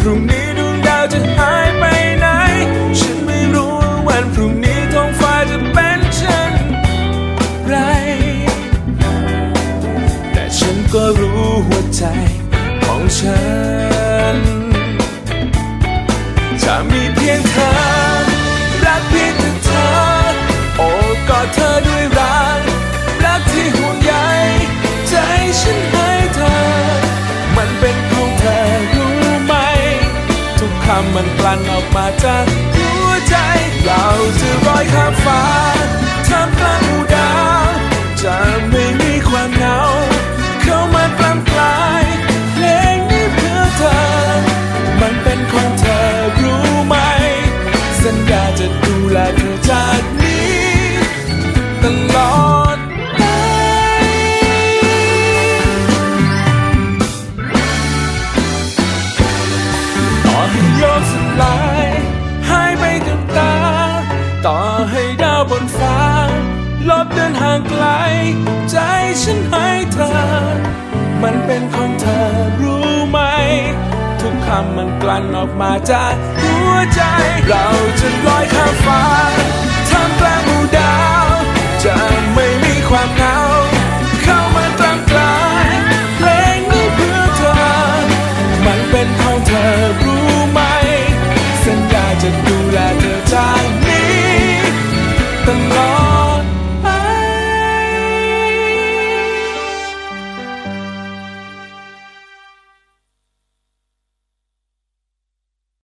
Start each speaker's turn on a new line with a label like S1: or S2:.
S1: พรุ่งนี้ดวงดาวจะหายไปไหน ฉันไม่รู้ว่าวันพรุ่งนี้ท้องฟ้าจะเป็นเช่นไร แต่ฉันก็รู้หัวใจของฉัน จะมีเพียงเธอ รักเพียงแต่เธอ โอบกอดเธอด้วยรัก รักที่ห่วงใยใจฉัน มันกลั่นออกมาจากหัวใจ เราจะลอยข้ามฟ้าท่ามกลางหมู่ดาวจะไม่มีความเหงาเข้ามาปล้ำกลายเพลงนี้เพื่อเธอ มันเป็นของเธอรู้ไหม สัญญาจะดูแลเธอจา โยกสลายหายไปกับตา ต่อให้ดาวบนฟ้า ลบเดินห่างไกล ใจฉันให้เธอ มันเป็นของเธอรู้ไหม ทุกคำมันกลั่นออกมาจากหัวใจ เราจะลอยข้ามฟ้าท่ามกลางหมู่ดาว